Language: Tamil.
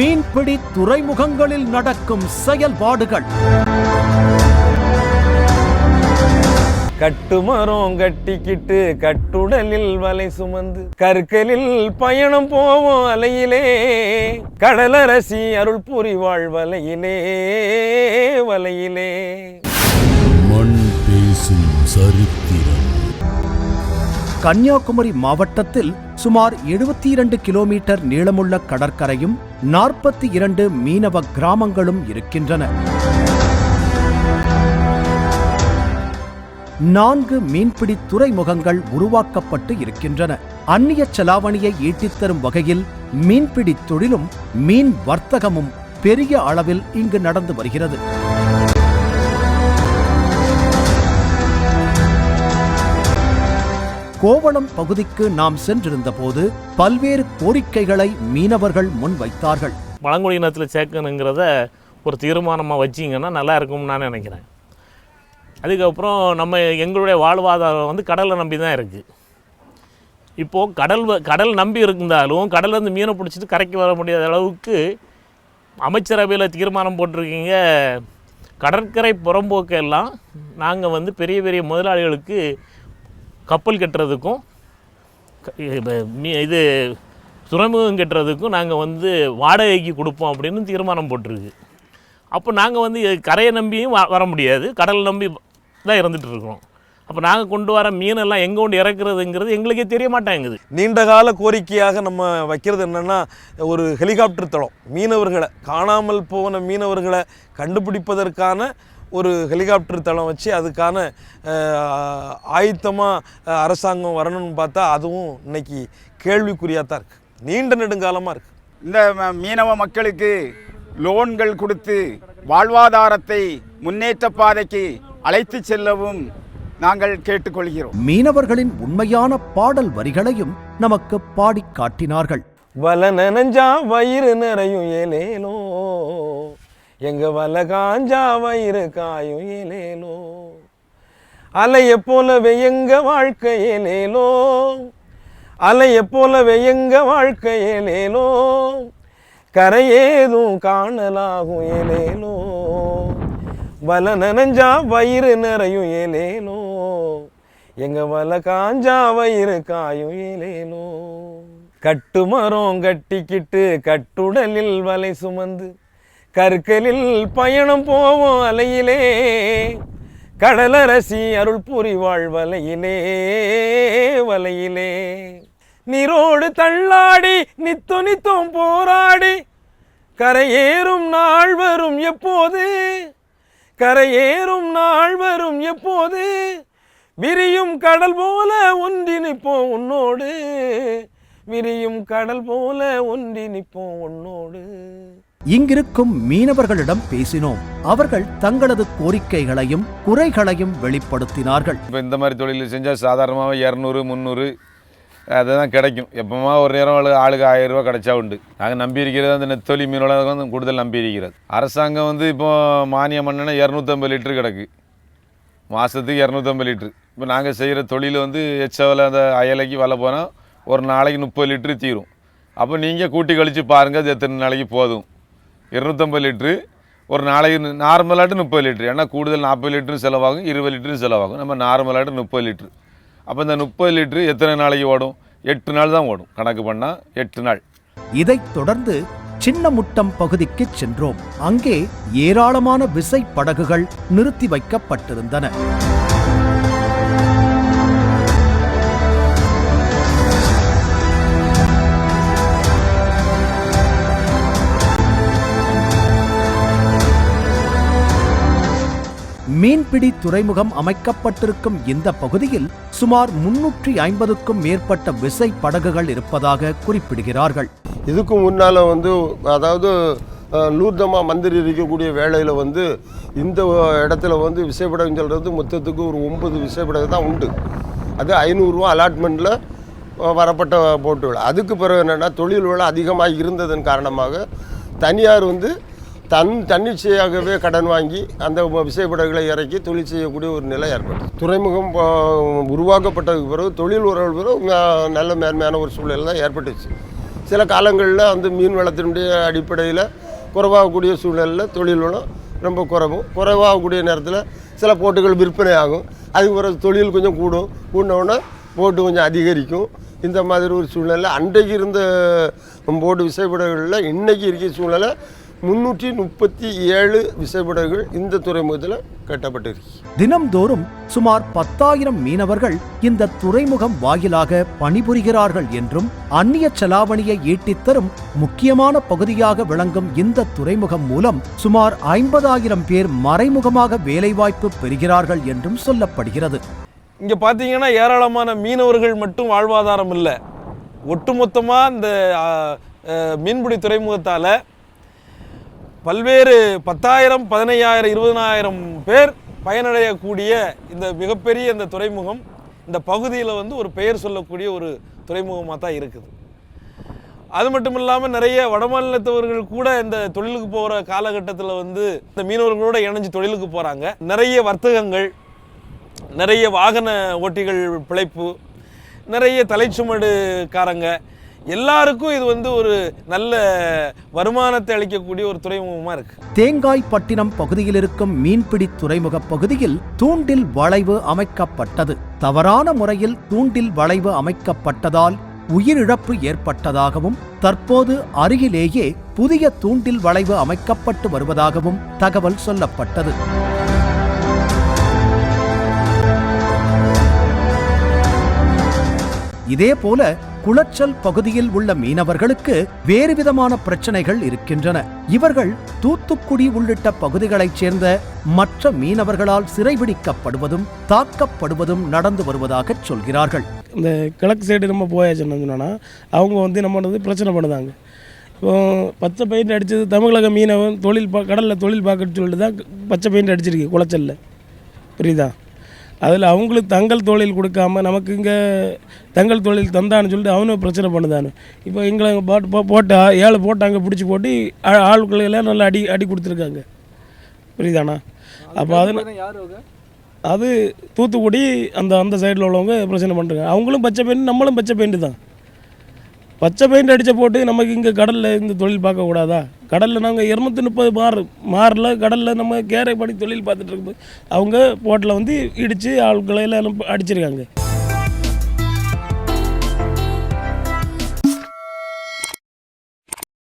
மீன்பிடி துறைமுகங்களில் நடக்கும் செயல்பாடுகள். கட்டுமரம் கட்டிக்கிட்டு கட்டுடலில் வலை சுமந்து கற்களில் பயணம் போவோம் அலையிலே. கடலரசி அருள் புரிவாள் வலையிலே வலையிலே. மண் பேசும் சரித்திரம் கன்னியாகுமரி மாவட்டத்தில் சுமார் 72 இரண்டு கிலோமீட்டர் நீளமுள்ள கடற்கரையும் நாற்பத்தி இரண்டு மீனவ கிராமங்களும் இருக்கின்றன. நான்கு மீன்பிடி துறைமுகங்கள் உருவாக்கப்பட்டு இருக்கின்றன. அந்நிய செலாவணியை ஈட்டித் தரும் வகையில் மீன்பிடி தொழிலும் மீன் வர்த்தகமும் பெரிய அளவில் இங்கு நடந்து வருகிறது. கோவளம் பகுதிக்கு நாம் சென்றிருந்தபோது பல்வேறு கோரிக்கைகளை மீனவர்கள் முன்வைத்தார்கள். பழங்குடியினத்தில் சேர்க்கணுங்கிறத ஒரு தீர்மானமாக வச்சிங்கன்னா நல்லா இருக்கும்னு நான் நினைக்கிறேன். அதுக்கப்புறம் நம்ம எங்களுடைய வாழ்வாதாரம் வந்து கடலை நம்பி தான் இருக்குது இப்போது கடல் வ- கடல் நம்பி இருந்தாலும் கடல்லேருந்து மீனை பிடிச்சிட்டு கரைக்கு வர முடியாத அளவுக்கு அமைச்சரவையில் தீர்மானம் போட்டிருக்கீங்க. கடற்கரை புறம்போக்கெல்லாம் நாங்கள் வந்து பெரிய பெரிய முதலாளிகளுக்கு கப்பல் கட்டுறதுக்கும் இது- இது துறைமுகம் கட்டுறதுக்கும் நாங்கள் வந்து வாடகைக்கு கொடுப்போம் அப்படின்னு தீர்மானம் போட்டிருக்கு. அப்போ நாங்கள் வந்து கரையை நம்பியும் வ- வர முடியாது. கடல் நம்பி தான் இறந்துட்டு இருக்கிறோம். அப்போ நாங்கள் கொண்டு வர மீனெல்லாம் எங்கே கொண்டு இறக்குறதுங்கிறது எங்களுக்கே தெரிய மாட்டேங்குது. நீண்ட கால கோரிக்கையாக நம்ம வைக்கிறது என்னென்னா ஒரு ஹெலிகாப்டர் தளம். மீனவர்களை காணாமல் போன மீனவர்களை கண்டுபிடிப்பதற்கான ஒரு ஹெலிகாப்டர் தளம் வச்சு அதுக்கான ஆயத்தமாக அரசாங்கம் வரணும்னு பார்த்தா அதுவும் இன்னைக்கு கேள்விக்குறியாக தான் இருக்குது நீண்ட நெடுங்காலமாக இருக்குது இந்த மீனவ மக்களுக்கு லோன்கள் கொடுத்து வாழ்வாதாரத்தை முன்னேற்ற பாதைக்கு அழைத்து செல்லவும் நாங்கள் கேட்டுக்கொள்கிறோம். மீனவர்களின் உண்மையான பாடல் வரிகளையும் நமக்கு பாடிக் காட்டினார்கள். வல நனைஞ்சா வயிறு நிறையும் ஏலேலோ எங்க வல காஞ்சா வயிறு காயும் ஏலேலோ. அலைய போலவே எங்க வாழ்க்கை ஏலேலோ. அலைய போலவே எங்க வாழ்க்கை ஏலேலோ. கரையேதும் காணலாகும் ஏலேலோ. வல நனைஞ்சா வயிறு நிறையும் ஏலேலோ. எங்க வல காஞ்சா வயிறு காயும் ஏலேலோ. கட்டுமரம் கட்டிக்கிட்டு கட்டுடலில் வலை சுமந்து கற்களில் பயணம் போவோம் அலையிலே. கடலரசி அருள் புரிவாள் வலையிலே. வலையிலே நீரோடு தள்ளாடி நித்து நித்தம் போராடி. கரையேறும் நாள் வரும் எப்போது? கரையேறும் நாள் வரும் எப்போது? விரியும் கடல் போல ஒன்றி நிற்போம் உன்னோடு. விரியும் கடல் போல ஒன்றி நிற்போம் உன்னோடு. இங்கிருக்கும் மீனவர்களிடம் பேசினோம். அவர்கள் தங்களது கோரிக்கைகளையும் குறைகளையும் வெளிப்படுத்தினார்கள். இப்போ இந்த மாதிரி தொழில் செஞ்சால் சாதாரணமாக இரநூறு முந்நூறு அதுதான் கிடைக்கும். எப்போமா ஒரு நேரம் ஆளு ஆளுக்கு ஆயிரம் ரூபா கிடைச்சா உண்டு. நாங்கள் நம்பி இருக்கிறது அந்த நெத்தொலி மீனோட வந்து கூடுதல் நம்பி இருக்கிறது. அரசாங்கம் வந்து இப்போ மானியம் பண்ணனா இரநூத்தம்பது லிட்டரு கிடக்கு. மாதத்துக்கு இரநூத்தம்பது லிட்ரு இப்போ நாங்கள் செய்கிற தொழில் வந்து எச்சவில் அந்த அயலைக்கு வலை போனால் ஒரு நாளைக்கு முப்பது லிட்ரு தீரும். அப்போ நீங்கள் கூட்டி கழித்து பாருங்கள் அது எத்தனை நாளைக்கு போதும். இருநூத்தம்பது லிட்ரு ஒரு நாளைக்கு நார்மலாட்டு முப்பது லிட்ரு ஏன்னா கூடுதல் நாற்பது லிட்டரும் செலவாகும் இருபது லிட்டரும் செலவாகும். நம்ம நார்மலாட்டு முப்பது லிட்ரு அப்போ இந்த முப்பது லிட்ரு எத்தனை நாளைக்கு ஓடும்? எட்டு நாள் தான் ஓடும். கணக்கு பண்ணால் எட்டு நாள். இதைத் தொடர்ந்து சின்ன முட்டம் பகுதிக்கு சென்றோம். அங்கே ஏராளமான விசை படகுகள் நிறுத்தி வைக்கப்பட்டிருந்தன. மீன்பிடி துறைமுகம் அமைக்கப்பட்டிருக்கும் இந்த பகுதியில் சுமார் முன்னூற்றி ஐம்பதுக்கும் மேற்பட்ட விசை படகுகள் இருப்பதாக குறிப்பிடுகிறார்கள். இதுக்கு முன்னால் வந்து அதாவது நூர்தமா லூர்தமா மந்திரி இருக்கக்கூடிய வேலையில் வந்து இந்த இடத்துல வந்து விசைப்படகு சொல்கிறது மொத்தத்துக்கு ஒரு ஒன்பது விசைப்படகு தான் உண்டு. அது ஐநூறுரூவா அலாட்மெண்ட்டில் வரப்பட்ட போட்டுகள். அதுக்கு பிறகு என்னென்னா தொழில் விலை அதிகமாக இருந்ததன் காரணமாக தனியார் வந்து தன் தன்னிச்சையாகவே கடன் வாங்கி அந்த விசைப்படகுகளை இறக்கி தொழில் செய்யக்கூடிய ஒரு நிலை ஏற்பட்டது. துறைமுகம் உருவாக்கப்பட்டதுக்கு பிறகு தொழில் உறவு பிறகு நல்ல மேன்மையான ஒரு சூழ்நிலை தான் ஏற்பட்டுச்சு. சில காலங்களில் அந்த மீன் வளத்தினுடைய அடிப்படையில் குறைவாகக்கூடிய சூழ்நிலையில் தொழில் வளம் ரொம்ப குறைவும். குறைவாகக்கூடிய நேரத்தில் சில போட்டுகள் விற்பனை ஆகும். அதுக்கு பிறகு தொழில் கொஞ்சம் கூடும். கூடினவுடனே போட்டு கொஞ்சம் அதிகரிக்கும். இந்த மாதிரி ஒரு சூழ்நிலை. அன்றைக்கு இருந்த போட்டு விசைப்படகுகளில் இன்றைக்கி இருக்கிற சூழ்நிலை முந்நூற்றி முப்பத்தி ஏழு விசைப்படகுகள் இந்த துறைமுகத்தில் கட்டப்பட்டிருக்கு. தினம்தோறும் சுமார் பத்தாயிரம் மீனவர்கள் இந்த துறைமுகம் வாயிலாக பணிபுரிகிறார்கள் என்றும் அந்நிய செலாவணியை ஈட்டித்தரும் முக்கியமான பகுதியாக விளங்கும் இந்த துறைமுகம் மூலம் சுமார் ஐம்பதாயிரம் பேர் மறைமுகமாக வேலைவாய்ப்பு பெறுகிறார்கள் என்றும் சொல்லப்படுகிறது. இங்கே பார்த்தீங்கன்னா ஏராளமான மீனவர்கள் மட்டும் வாழ்வாதாரம் இல்லை. ஒட்டுமொத்தமாக இந்த மீன்பிடி துறைமுகத்தால் பல்வேறு பத்தாயிரம் பதினையாயிரம் இருபதனாயிரம் பேர் பயனடையக்கூடிய இந்த மிகப்பெரிய இந்த துறைமுகம் இந்த பகுதியில் வந்து ஒரு பெயர் சொல்லக்கூடிய ஒரு துறைமுகமாக தான் இருக்குது. அது மட்டும் இல்லாமல் நிறைய வடமாநிலத்தவர்கள் கூட இந்த தொழிலுக்கு போகிற காலகட்டத்தில் வந்து இந்த மீனவர்களோட இணைஞ்சு தொழிலுக்கு போகிறாங்க நிறைய வர்த்தகங்கள் நிறைய வாகன ஓட்டிகள் பிழைப்பு நிறைய தலைச்சுமடுக்காரங்க எல்லாருக்கும் இது வந்து ஒரு நல்ல வருமானத்தை அளிக்கக்கூடிய ஒரு துறைமுகமாக இருக்கு. தேங்காய் பட்டினம் பகுதியில் இருக்கும் மீன்பிடி துறைமுக பகுதியில் தூண்டில் வளைவு அமைக்கப்பட்டது. தவறான முறையில் தூண்டில் வளைவு அமைக்கப்பட்டதால் உயிரிழப்பு ஏற்பட்டதாகவும் தற்போது அருகிலேயே புதிய தூண்டில் வளைவு அமைக்கப்பட்டு வருவதாகவும் தகவல் சொல்லப்பட்டது. இதேபோல குளச்சல் பகுதியில் உள்ள மீனவர்களுக்கு வேறு விதமான பிரச்சனைகள் இருக்கின்றன. இவர்கள் தூத்துக்குடி உள்ளிட்ட பகுதிகளைச் சேர்ந்த மற்ற மீனவர்களால் சிறைபிடிக்கப்படுவதும் தாக்கப்படுவதும் நடந்து வருவதாகச் சொல்கிறார்கள். இந்த கிழக்கு சைடு நம்ம போயாச்சுன்னு சொன்னோன்னா அவங்க வந்து நம்ம வந்து பிரச்சனை பண்ணுதாங்க. இப்போ பச்சை பெயிண்ட் அடித்தது தமிழக மீனவன் தொழில் பா கடலில் தொழில் பார்க்கன்னு சொல்லிட்டு தான் பச்சை பெயிண்ட் அடிச்சிருக்கு குளச்சல்ல. புரியுதா? அதில் அவங்களுக்கு தங்கள் தொழில் கொடுக்காம நமக்கு இங்கே தங்கள் தொழில் தந்தான்னு சொல்லிட்டு அவனும் பிரச்சனை பண்ணுதானு. இப்போ எங்களை போட்டு போ- போட்டு ஆ- ஏழு போட்டு அங்கே பிடிச்சி போட்டு ஆ- ஆட்களை எல்லாம் நல்லா அடி அடி கொடுத்துருக்காங்க. புரியுதாண்ணா அப்போ அது அது தூத்துக்குடி அந்த அந்த சைடில் உள்ளவங்க பிரச்சனை பண்ணுறாங்க அவங்களும் பச்சை பெயிண்ட் நம்மளும் பச்சை பெயிண்ட் தான். பச்சை பெயிண்ட் அடித்த போட்டு நமக்கு இங்கே கடலில் இந்த தொழில் பார்க்கக்கூடாதா கடலில் நாங்கள் இரநூத்தி முப்பது மார் மாரில் கடலில் நம்ம கேரை படி தொழில் பார்த்துட்டு இருக்கும்போது அவங்க போட்டில் வந்து இடித்து ஆட்களை எல்லாம் அடிச்சிருக்காங்க.